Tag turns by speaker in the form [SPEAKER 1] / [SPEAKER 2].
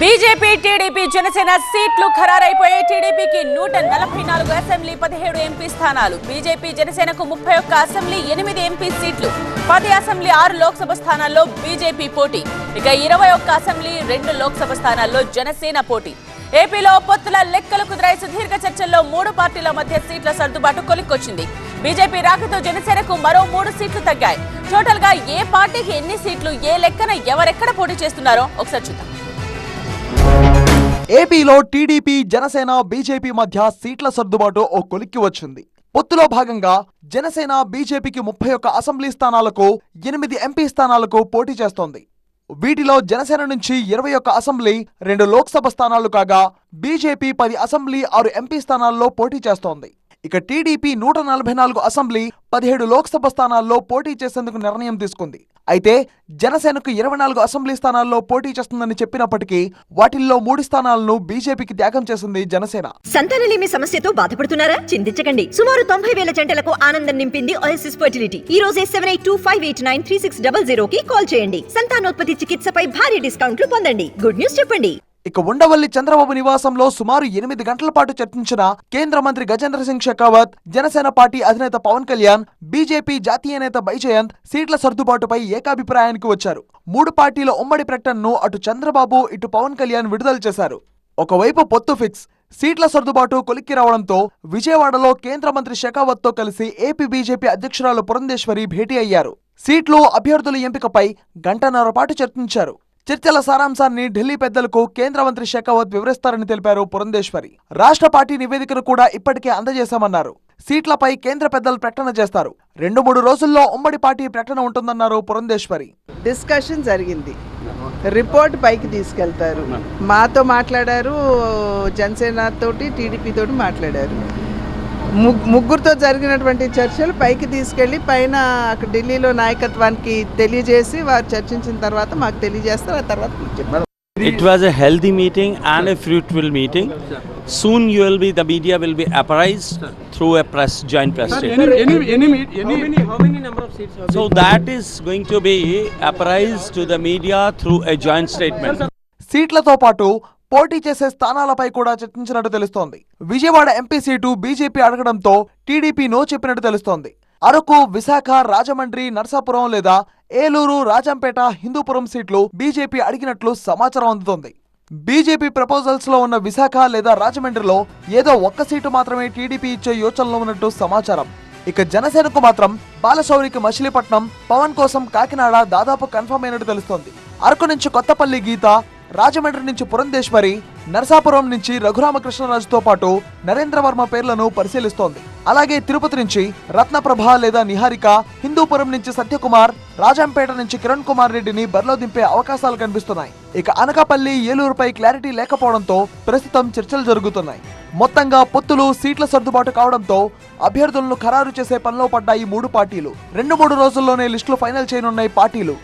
[SPEAKER 1] BJP TDP Janasena సీట్లు ఖరారైపోయాయి. టీడీపీకి నూట నలభై నాలుగు అసెంబ్లీ పదిహేడు ఎంపీ స్థానాలు. బీజేపీ జనసేనకు ముప్పై ఒక్క అసెంబ్లీ ఎనిమిది ఎంపీ సీట్లు. పది అసెంబ్లీ ఆరు లోక్సభ స్థానాల్లో బీజేపీ పోటీ. ఇక ఇరవై ఒక్క అసెంబ్లీ రెండు లోక్సభ స్థానాల్లో జనసేన పోటీ. ఏపీలో పొత్తుల లెక్కలు కుదిరాయి. సుదీర్ఘ చర్చల్లో మూడు పార్టీల మధ్య సీట్ల సర్దుబాటు కొలిక్కొచ్చింది బీజేపీ రాకతో జనసేనకు మరో మూడు సీట్లు తగ్గాయి. టోటల్గా ఏ పార్టీకి ఎన్ని సీట్లు ఏ లెక్కన ఎవరెక్కడ పోటీ చేస్తున్నారో ఒకసారి చూద్దాం.
[SPEAKER 2] ఏపీలో టీడీపీ జనసేన బీజేపీ మధ్య సీట్ల సర్దుబాటు ఓ కొలిక్కి వచ్చింది. పొత్తులో భాగంగా జనసేన బీజేపీకి ముప్పై ఒక్క అసెంబ్లీ స్థానాలకు ఎనిమిది ఎంపీ స్థానాలకు పోటీ చేస్తోంది. వీటిలో జనసేన నుంచి ఇరవై ఒక్క అసెంబ్లీ రెండు లోక్సభ స్థానాలు కాగా బీజేపీ పది అసెంబ్లీ ఆరు ఎంపీ స్థానాల్లో పోటీ చేస్తోంది. ఇక టీడీపీ నూట నలభై నాలుగు అసెంబ్లీ పదిహేడు లోక్సభ స్థానాల్లో పోటీ చేసేందుకు నిర్ణయం తీసుకుంది. అయితే జనసేనకు ఇరవై నాలుగు అసెంబ్లీ స్థానాల్లో పోటీ చేస్తుందని చెప్పినప్పటికీ వాటిల్లో మూడు స్థానాలను బీజేపీకి త్యాగం చేసింది జనసేన.
[SPEAKER 3] సంతానలేమి సమస్యతో బాధపడుతున్నారా? చింతించకండి. సుమారు తొంభై వేల జంటలకు ఆనందం నింపింది ఓఎస్ఎస్ ఫర్టిలిటీ ఈ రోజే seven eight two five eight nine three six double zero కి కాల్ చేయండి. సంతానోత్పత్తి చికిత్సపై భారీ డిస్కౌంట్లు పొందండి. గుడ్ న్యూస్ చెప్పండి.
[SPEAKER 2] ఇక ఉండవల్లి చంద్రబాబు నివాసంలో సుమారు ఎనిమిది గంటల పాటు చర్చించిన కేంద్ర మంత్రి గజేంద్ర సింగ్ షెకావత్ జనసేన పార్టీ అధినేత పవన్ కళ్యాణ్ బీజేపీ జాతీయ నేత బైజయంత్ సీట్ల సర్దుబాటుపై ఏకాభిప్రాయానికి వచ్చారు. మూడు పార్టీల ఉమ్మడి ప్రకటనను అటు చంద్రబాబు ఇటు పవన్ కళ్యాణ్ విడుదల చేశారు. ఒకవైపు పొత్తు ఫిక్స్ సీట్ల సర్దుబాటు కొలిక్కి రావడంతో విజయవాడలో కేంద్ర మంత్రి షెకావత్తో కలిసి ఏపీ బీజేపీ అధ్యక్షురాలు పురంధేశ్వరి భేటీ అయ్యారు. సీట్లు అభ్యర్థుల ఎంపికపై గంటన్నర పాటు చర్చించారు. చర్చల సారాంశాన్ని ఢిల్లీ పెద్దలకు కేంద్ర మంత్రి షెకావత్ వివరిస్తారని తెలిపారు పురంధేశ్వరి. రాష్ట్ర పార్టీ నివేదికను కూడా ఇప్పటికే అందజేశామన్నారు. సీట్లపై కేంద్ర పెద్దలు ప్రకటన చేస్తారు. రెండు మూడు రోజుల్లో ఉమ్మడి పార్టీ ప్రకటన ఉంటుందన్నారు పురంధేశ్వరి.
[SPEAKER 4] డిస్కషన్ జరిగింది. రిపోర్ట్ పైకి తీసుకెళ్తారు. మాతో మాట్లాడారు జనసేన తోటి టీడీపీ తోటి మాట్లాడారు. ముగ్గురితో జరిగినటువంటి చర్చలు పైకి తీసుకెళ్ళి పైన అక్కడ ఢిల్లీలో నాయకత్వానికి తెలియజేసి వారు చర్చించిన తర్వాత మాకు తెలియజేస్తారు ఆ తర్వాత మీకు చెప్తారు
[SPEAKER 5] It was a healthy meeting and a fruitful meeting. Soon you will be, the media will be apprised through a press, joint press statement.
[SPEAKER 6] Any, any, meet- any, how many number of seats
[SPEAKER 5] So that is going to be apprised to the media through a joint statement.
[SPEAKER 2] సీట్లతో పాటు పోటీ చేసే స్థానాలపై కూడా చర్చించినట్టు తెలుస్తోంది. Vijayawada MP seat BJP అడగడంతో TDP no చెప్పినట్టు తెలుస్తోంది. అరకు విశాఖ రాజమండ్రి నర్సాపురం లేదా ఏలూరు రాజంపేట హిందూపురం సీట్లు బీజేపీ అడిగినట్లు సమాచారం అందుతోంది. బీజేపీ ప్రపోజల్స్లో ఉన్న విశాఖ లేదా రాజమండ్రిలో ఏదో ఒక్క సీటు మాత్రమే టీడీపీ ఇచ్చే యోచనలో ఉన్నట్టు సమాచారం. ఇక జనసేనకు మాత్రం బాలశౌరికి మచిలీపట్నం పవన్ కోసం కాకినాడ దాదాపు కన్ఫర్మ్ అయినట్టు తెలుస్తోంది. అరకు నుంచి కొత్తపల్లి గీత రాజమండ్రి నుంచి పురంధేశ్వరి నరసాపురం నుంచి రఘురామకృష్ణరాజుతో పాటు నరేంద్ర వర్మ పేర్లను పరిశీలిస్తోంది. అలాగే తిరుపతి నుంచి రత్నప్రభ లేదా నిహారిక హిందూపురం నుంచి సత్యకుమార్ రాజంపేట నుంచి కిరణ్ కుమార్ రెడ్డిని బరిలో దింపే అవకాశాలు కనిపిస్తున్నాయి. ఇక అనకాపల్లి ఏలూరుపై క్లారిటీ లేకపోవడంతో ప్రస్తుతం చర్చలు జరుగుతున్నాయి. మొత్తంగా పొత్తులు సీట్ల సర్దుబాటు కావడంతో అభ్యర్థులను ఖరారు చేసే పనిలో పడ్డాయి మూడు పార్టీలు. రెండు మూడు రోజుల్లోనే లిస్టులు ఫైనల్ చేయనున్నాయి పార్టీలు.